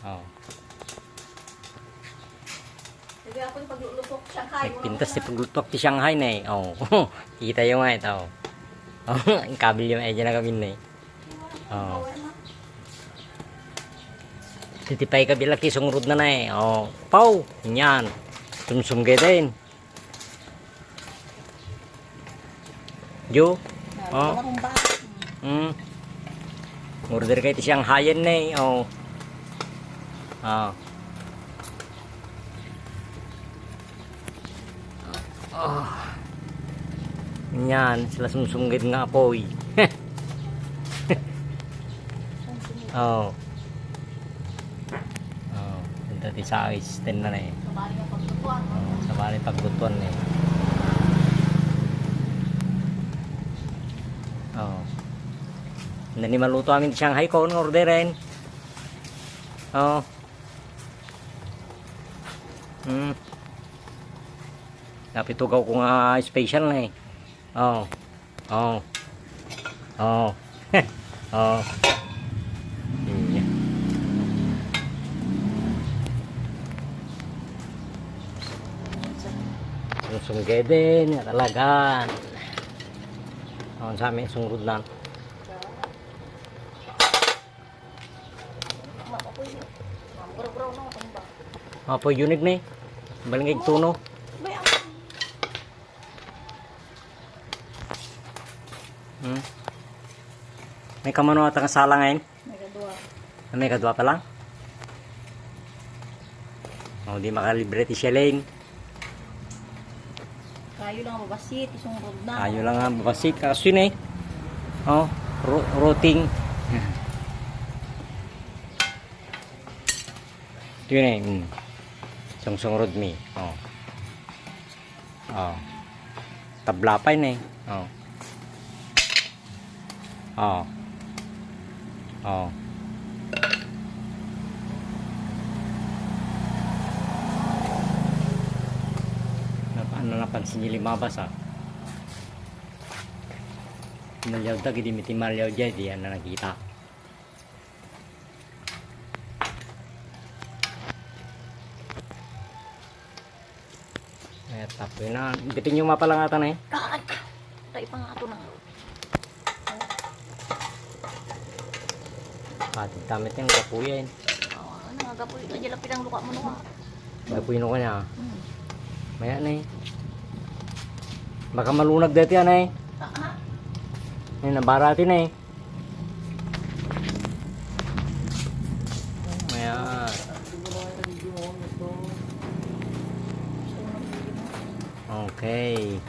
Oh. Sige ako yung paglulupok Shanghai. Nagpintas si paglutok ti Shanghai na eh. Oh. Kita yung nga ito. Oh. Ang kabil yung edya na kami na eh. Oh. Titipay ka bilang kisungrod na na eh. Oh. Pau! Yan. Sumsumgay din. Jo? Oh. Hmm. Order kay ti Shanghai na eh. Oh. Oh. Oh. Yan, sila sumsumgid nga apoy. oh. Oh, ito ti sa ice ten na na eh. Oh, sa bali pagbutuan eh. Oh. Nani maluto amin Shanghai ko ng orderin. Oh. Hmm. Napitugaw ko nga special na eh. Oh. Oh. Oh. oh. Yeah. Nga talagan. Oh, sa amin, Mga po unit na eh. Balingig tuno. Hmm. May kamano ata nga sala ngayon. May kadua. Na may kadwa pa lang. Oh, di makalibre ti siya lane. Kayo lang ang babasit. Isang road na. Ayo lang nga babasit. Kasun eh. Oh, ro routing. Ito yun eh. Mm. Sungsung road me. Oh. Oh. Tablapay na eh. Oh. Oh. Oh. Ano napansin niyo limabas ah. Malyaw ta gidi miti malyaw jay di yan na nakita. Eh, tapo yun na. Bitin yung mapalangatan eh. Ay! Tayo pa nga ito na. Patid tamit yung kapuya yun. Oh, ano nga gapoy. Nadya lang pinang luka mo na. Kapuya no kanya. Hmm. Maya na eh. Baka malunag dati yan eh. Ah, ah. Ay, nabarati na eh. Okay.